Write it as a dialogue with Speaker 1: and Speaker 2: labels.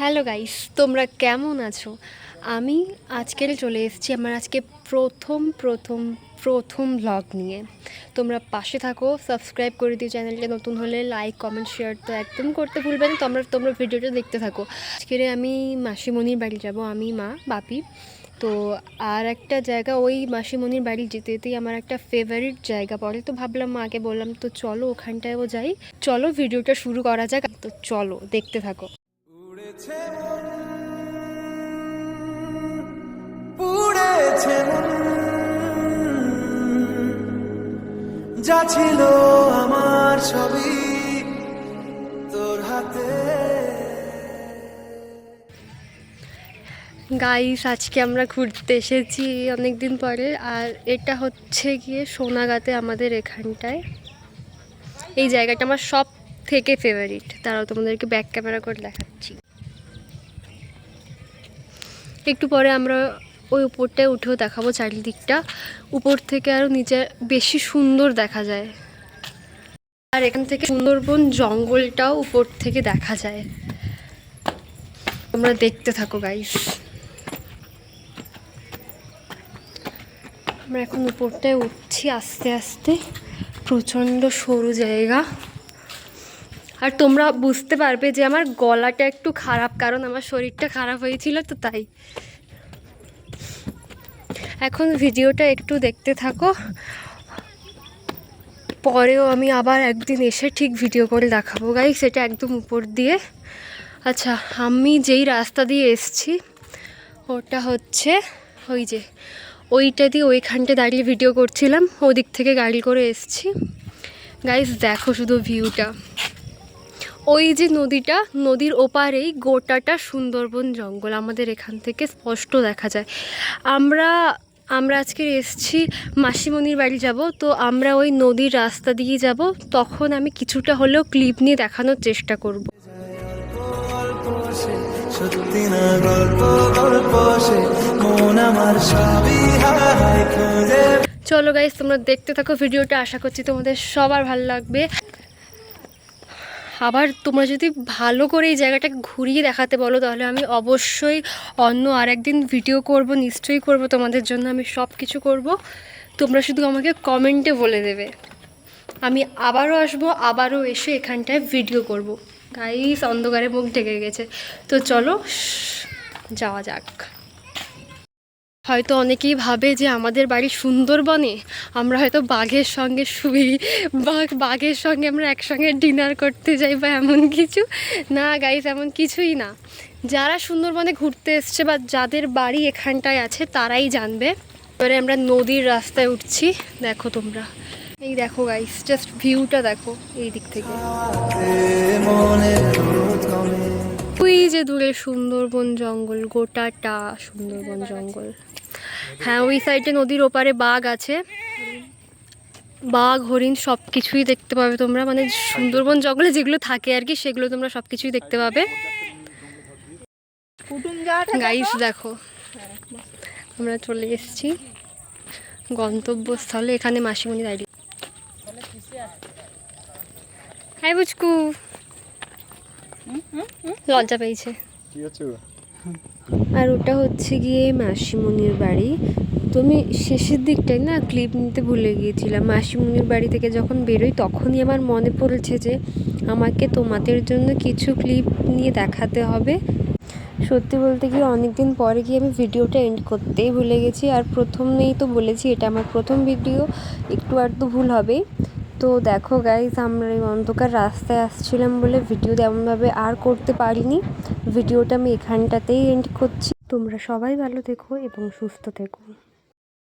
Speaker 1: Hello guys, তোমরা কেমন আছো? আমি আজকের চলে এসেছি আমার আজকে প্রথম প্রথম প্রথম ব্লগ নিয়ে। তোমরা পাশে থাকো সাবস্ক্রাইব করে দিও চ্যানেলটা নতুন হলে লাইক কমেন্ট শেয়ার তো একদম করতে ভুলবে না, তোমরা তোমরা ভিডিওটা দেখতে থাকো। আজকের আমি মাসিমণির বাড়ি যাব, আমি, মা, বাপি। তো আর একটা জায়গা, ওই মাসিমণির বাড়ি যেতে যেতেই আমার একটা ফেভারিট জায়গা পড়ে। তো ভাবলাম, মাকে বললাম, তো চলো ওখানটায়ও যাই। চলো ভিডিওটা শুরু করা যাক। তো চলো, দেখতে থাকো।
Speaker 2: যা ছিল আমার ছবি তোর হাতে।
Speaker 1: গাইস, আজকে আমরা ঘুরতে এসেছি অনেক দিন পরে, আর এটা হচ্ছে গিয়ে সোনাগাতে আমাদের এখানটায়। এই জায়গাটা আমার সব থেকে ফেভারিট তারাও তোমাদেরকে ব্যাক ক্যামেরা করে দেখাচ্ছি। একটু পরে আমরা ওই উপরটায় উঠেও দেখাবো চারিদিকটা। উপর থেকে আরও নিচে বেশি সুন্দর দেখা যায়। আর এখান থেকে সুন্দরবন জঙ্গলটাও উপর থেকে দেখা যায়। তোমরা দেখতে থাকো গাইস আমরা এখন উপরটায় উঠছি আস্তে আস্তে। প্রচণ্ড সরু জায়গা। আর তোমরা বুঝতে পারবে যে আমার গলাটা একটু খারাপ, কারণ আমার শরীরটা খারাপ হয়েছিল তো তাই। এখন ভিডিওটা একটু দেখতে থাকো। পরেও আমি আবার একদিন এসে ঠিক ভিডিও করে দেখাবো। গাই সেটা একদম উপর দিয়ে। আচ্ছা আমি যেই রাস্তা দিয়ে এসছি, ওটা হচ্ছে ওই যে, ওইটা দিয়ে ওইখানটা দাঁড়িয়ে ভিডিও করছিলাম। ওদিক থেকে গাড়ি করে এসছি। গাইস দেখো শুধু ভিউটা ওই যে নদীটা নদীর ওপারেই গোটাটা সুন্দরবন জঙ্গল আমাদের এখান থেকে স্পষ্ট দেখা যায়। আমরা আমরা আজকে এসছি মাসিমণির বাড়ি যাব তো আমরা ওই নদীর রাস্তা দিয়ে যাব তখন আমি কিছুটা হলেও ক্লিপ নিয়ে দেখানোর চেষ্টা করব।
Speaker 2: সত্যি না গল্প গল্প সে মন আমার সবই হারায়
Speaker 1: চলো গাইস তোমরা দেখতে থাকো ভিডিওটা আশা করছি তোমাদের সবার ভালো লাগবে। আবার তোমরা যদি ভালো করে এই জায়গাটা ঘুরিয়ে দেখাতে বলো, তাহলে আমি অবশ্যই অন্য আর একদিন ভিডিও করব, নিশ্চয়ই করব তোমাদের জন্য, আমি সব কিছু করব। তোমরা শুধু আমাকে কমেন্টে বলে দেবে। আমি আবারও আসব, আবারও এসে এখানটায় ভিডিও করব। গাইস অন্ধকারে মুখ ঢেকে গেছে। তো চলো, যাওয়া যাক। হয়তো অনেকেই ভাবে যে আমাদের বাড়ি সুন্দরবনে, আমরা হয়তো বাঘের সঙ্গে শুই, বাঘ বাঘের সঙ্গে আমরা একসঙ্গে ডিনার করতে যাই বা এমন কিছু। না গাইস এমন কিছুই না। যারা সুন্দরবনে ঘুরতে এসছে বা যাদের বাড়ি এখানটায় আছে, তারাই জানবে। এবারে আমরা নদীর রাস্তায় উঠছি। দেখো তোমরা। এই দেখো গাইস জাস্ট ভিউটা দেখো এই দিক থেকে। ওই যে দূরে সুন্দরবন জঙ্গল, গোটাটা সুন্দরবন জঙ্গল। হ্যাঁ ওই সাইডে নদীর ওপারে বাঘ আছে। বাঘ হরিণ সব কিছুই দেখতে পাবে তোমরা। মানে সুন্দরবন জঙ্গলে যেগুলো থাকে আর কি সেগুলো তোমরা সব কিছুই দেখতে পাবে। গাইস দেখো আমরা চলে এসেছি গন্তব্যস্থলে। এখানে মাসিমণি দাঁড়িয়ে। হ্যাঁ বুচকু। লজ্জা পেয়েছে। আর ওটা হচ্ছে গিয়ে মাসিমণির বাড়ি। তুমি শেষের দিকটাই না ক্লিপ নিতে ভুলে গিয়েছিলাম। মাসিমণির বাড়ি থেকে যখন বেরোই, তখনই আমার মনে পড়েছে যে আমাকে তোমাদের জন্য কিছু ক্লিপ নিয়ে দেখাতে হবে। সত্যি বলতে গিয়ে অনেক দিন পরে গিয়ে আমি ভিডিওটা এন্ড করতেই ভুলে গেছি। আর প্রথমেই তো বলেছি, এটা আমার প্রথম ভিডিও একটু আর তো ভুল হবেই। তো দেখো গাইজ আমরা এই অন্ধকার রাস্তায় আসছিলাম বলে ভিডিও তেমনভাবে আর করতে পারিনি। ভিডিওটা আমি এখানটাতেই এন্ড করছি। তোমরা সবাই ভালো থেকো এবং সুস্থ থেকো।